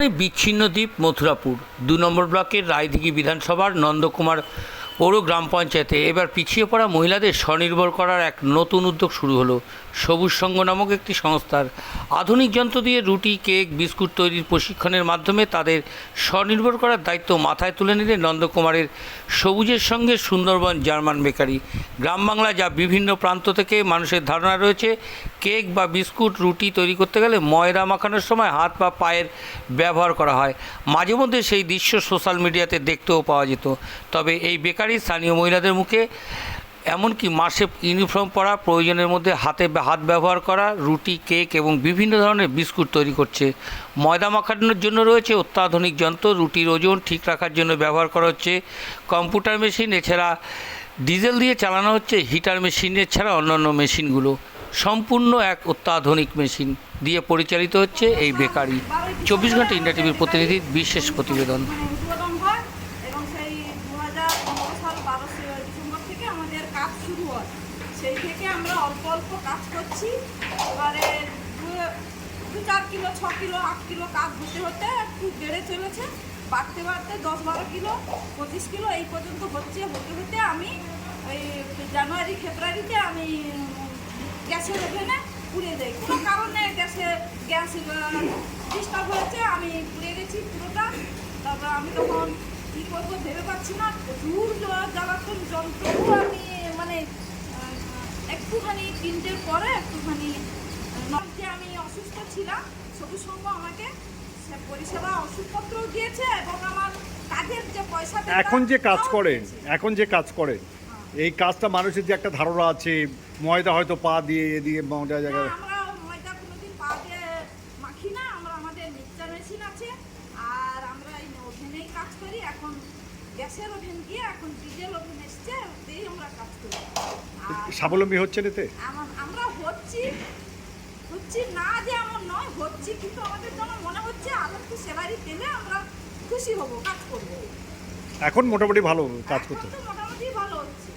বিচ্ছিন্ন দ্বীপ মথুরাপুর। দু নম্বর ব্লকের রায়দিঘি বিধানসভার নন্দকুমার পৌর গ্রাম পঞ্চায়েতে এবার পিছিয়ে পড়া মহিলাদের স্বনির্ভর করার এক নতুন উদ্যোগ শুরু হলো। সবুজ সংঘ নামক একটি সংস্থার। আধুনিক যন্ত্র দিয়ে রুটি, কেক, বিস্কুট তৈরির প্রশিক্ষণের মাধ্যমে তাদের স্বনির্ভর করার দায়িত্ব মাথায় তুলে নিলেন নন্দকুমারের সবুজের সঙ্গে সুন্দরবন জার্মান বেকারি। গ্রাম বাংলা যা বিভিন্ন প্রান্ত থেকে মানুষের ধারণা রয়েছে কেক বা বিস্কুট, রুটি তৈরি করতে গেলে ময়দা মাখানোর সময় হাত বা পায়ের ব্যবহার করা হয়। মাঝে মধ্যে সেই দৃশ্য সোশ্যাল মিডিয়াতে দেখতেও পাওয়া যেত। তবে এই বেকারি স্থানীয় মহিলাদের মুখে এমনকি মাসে ইউনিফর্ম পরা, প্রয়োজনের মধ্যে হাতে হাত ব্যবহার করা, রুটি, কেক এবং বিভিন্ন ধরনের বিস্কুট তৈরি করছে। ময়দা মাখানোর জন্য রয়েছে অত্যাধুনিক যন্ত্র, রুটির ওজন ঠিক রাখার জন্য ব্যবহার করা হচ্ছে। কম্পিউটার মেশিন, এছাড়া ডিজেল দিয়ে চালানো হচ্ছে, হিটার মেশিন, এছাড়া অন্যান্য মেশিনগুলো। সম্পূর্ণ এক অত্যাধুনিক মেশিন দিয়ে পরিচালিত হচ্ছে এই বেকারি। চব্বিশ ঘণ্টা ইন্ডিয়া টিভির প্রতিনিধির বিশেষ প্রতিবেদন। সেই থেকে আমরা কাজ করছি দু- চার কিলো ছ কিলো আট কিলো কাজ হতে বেড়ে চলেছে বাড়তে বাড়তে দশ বারো কিলো পঁচিশ কিলো এই পর্যন্ত হচ্ছে হতে হতে আমি জানুয়ারি, ফেব্রুয়ারিতে আমি গ্যাসের দেয়। কোনো কারণে গ্যাসে গ্যাস ডিস্টার্ব হয়েছে আমি পুড়ে গেছি পুরোটা। তারপর আমি তখন কী করব ভেবে পাচ্ছি না জ্বালাতন যন্ত্রও আমি মানে একটুখানি তিনটের পরে একটুখানি যে আমি অসুস্থ ছিলাম। সবুজ আমাকে পরিষেবা দিয়েছে এবং আমার কাজের যে পয়সা এখন যে কাজ করেন এখন যে কাজ করেন এই কাজটা মানুষের যে একটা ধারণা আছে ময়দা হয়তো পা দিয়ে এ দিয়ে ময়দা জায়গায় আমরা ময়দা কোনোদিন পা দিয়ে মাখি না আমরা আমাদের মিক্সচার মেশিন আছে। আর আমরা এই ওভেনেই কাজ করি এখন গ্যাসের ওভেন দিয়ে এখন ডিজেল ওভেন এসছে ওতেই আমরা কাজ করি। স্বাবলম্বী হচ্ছেন এতে? আমরা হচ্ছি হচ্ছি না যে এমন নয় হচ্ছি কিন্তু আমাদের যেমন মনে হচ্ছে আরও একটু স্যালারি পেলে আমরা খুশি হব কাজ করব। এখন মোটামুটি ভালো কাজ করতে এখন তো মোটামুটি ভালো হচ্ছে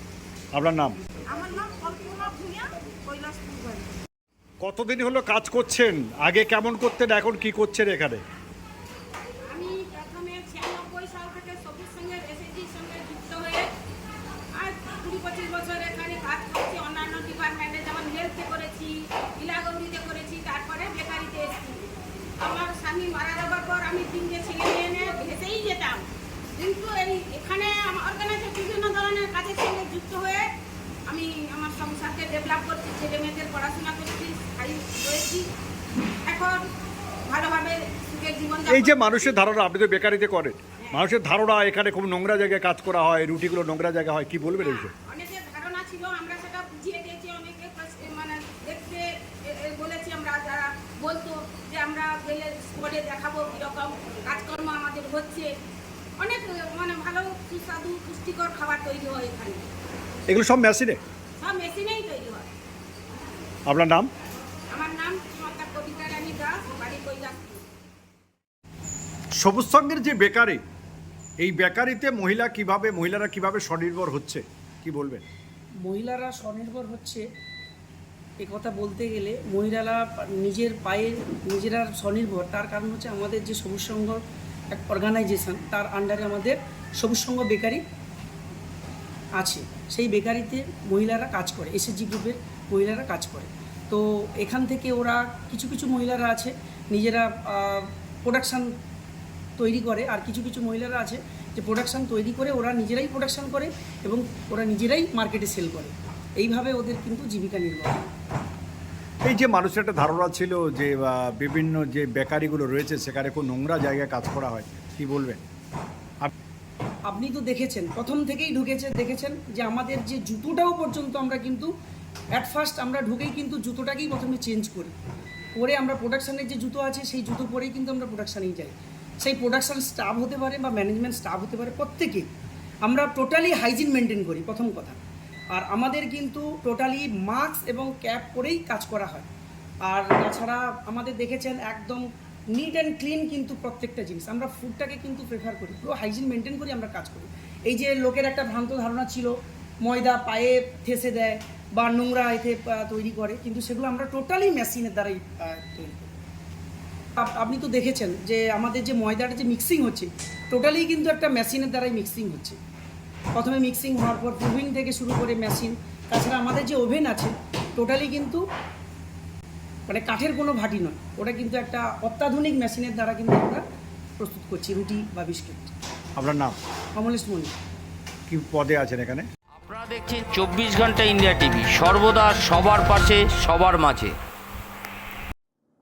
আপনার নাম? আমার নাম কল্পনা ভূঁইয়া কৈলাসপুর কতদিন হলো কাজ করছেন? আগে কেমন করতেন এখন কি করছেন এখানে আমি প্রথমে ছিয়ানব্বই সাল থেকে সবুজ সঙ্গের এসএসজির সঙ্গে যুক্ত হয়ে আজ কুড়ি পঁচিশ বছর এখানে কাজ করছি অন্যান্য ডিপার্টমেন্টে যেমন হেলথে করেছি ইলাগৌরিতে করেছি তারপরে বেকারিতে এসেছি আমার স্বামী মারা যাবার পর আমি তিনটে ছেলে মেয়ে নিয়ে ভেসেই যেতাম কিন্তু এই এখানে অর্গানাইজের বিভিন্ন ধরনের কাজের সঙ্গে যুক্ত হয়ে আমি আমার সংসারকে ডেভেলপ করছি ছেলে মেয়েদের পড়াশোনা করছি রয়েছি। এখন ভালোভাবে সুখের জীবন এই যে মানুষের ধারণা আপনি তো বেকারিতে করেন। মানুষের ধারণা এখানে খুব নোংরা জায়গায় কাজ করা হয় রুটিগুলো নোংরা জায়গা হয় কি বলবেন এই অনেকের ধারণা ছিল আমরা সেটা বুঝিয়ে দিয়েছি অনেকে মানে দেখতে এ- এ বলেছি আমরা যারা বলতো যে আমরা গেলে স্পটে দেখাবো কীরকম কাজকর্ম আমাদের হচ্ছে। অনেক মানে ভালো সুস্বাদু পুষ্টিকর খাবার তৈরি হয় এখানে। এগুলো সব মেশিনে? সব মেশিনেই তৈরি হয়। আপনার নাম? আমার নাম শ্রীমতা কবিতা রানী দাস বাড়ি কৈলাসপুর। সবুজ সঙ্গের যে বেকারি এই বেকারিতে মহিলা কীভাবে মহিলারা কীভাবে স্বনির্ভর হচ্ছে কি বলবেন? মহিলারা স্বনির্ভর হচ্ছে এ কথা বলতে গেলে মহিলারা নিজের পায়ে নিজেরা স্বনির্ভর। তার কারণ হচ্ছে আমাদের যে সবুজ সংঘ এক অর্গানাইজেশন তার আন্ডারে আমাদের সবুজ সংঘ বেকারি আছে। সেই বেকারিতে মহিলারা কাজ করে এসএসজি গ্রুপের মহিলারা কাজ করে। তো এখান থেকে ওরা কিছু কিছু মহিলারা আছে, নিজেরা প্রোডাকশান তৈরি করে, আর কিছু কিছু মহিলারা আছে যে প্রোডাকশান তৈরি করে ওরা নিজেরাই প্রোডাকশান করে এবং ওরা নিজেরাই মার্কেটে সেল করে। এইভাবে ওদের কিন্তু জীবিকা নির্বাহ। এই যে মানুষের একটা ধারণা ছিল যে বিভিন্ন যে বেকারিগুলো রয়েছে, সেখানে খুব নোংরা জায়গায় কাজ করা হয়, কি বলবেন? আপ- আপনি তো দেখেছেন, প্রথম থেকেই ঢুকেছে, দেখেছেন যে আমাদের যে জুতোটাও পর্যন্ত আমরা কিন্তু অ্যাট ফার্স্ট আমরা ঢুকেই কিন্তু জুতোটাকেই প্রথমে চেঞ্জ করি। পরে আমরা প্রোডাকশানের যে জুতো আছে, সেই জুতো পরেই কিন্তু আমরা প্রোডাকশানেই যাই। সেই প্রোডাকশান স্টাফ হতে পারে বা ম্যানেজমেন্ট স্টাফ হতে পারে, প্রত্যেকে আমরা টোটালি হাইজিন মেনটেন করি, প্রথম কথা। আর আমাদের কিন্তু টোটালি মাস্ক এবং ক্যাপ পরেই কাজ করা হয়। আর তাছাড়া আমাদের দেখেছেন একদম নিট অ্যান্ড ক্লিন কিন্তু প্রত্যেকটা জিনিস। আমরা ফুডটাকে কিন্তু প্রেফার করি, পুরো হাইজিন মেনটেন করি, আমরা কাজ করি। এই যে লোকের একটা ভ্রান্ত ধারণা ছিল, ময়দা পায়ে ঠেসে দেয় বা নোংরা এতে তৈরি করে, কিন্তু সেগুলো আমরা টোটালি মেশিনের দ্বারাই তৈরি করি। আপনি তো দেখেছেন যে আমাদের যে ময়দাটা যে মিক্সিং হচ্ছে টোটালি কিন্তু একটা মেশিনের দ্বারাই মিক্সিং হচ্ছে। প্রথমে মিক্সিং হওয়ার পর প্রুভিং থেকে শুরু করে মেশিন তাছাড়া আমাদের যে ওভেন আছে টোটালি কিন্তু মানে কাঠের কোনো ভাটি নয়। ওটা কিন্তু একটা অত্যাধুনিক মেশিনের দ্বারা কিন্তু আমরা প্রস্তুত করছি রুটি বা বিস্কিট। আপনার নাম? কমলেশ মণি কি পদে আছেন এখানে? আপনারা দেখছেন চব্বিশ ঘণ্টা ইন্ডিয়া টিভি সর্বদা সবার পাশে সবার মাঝে।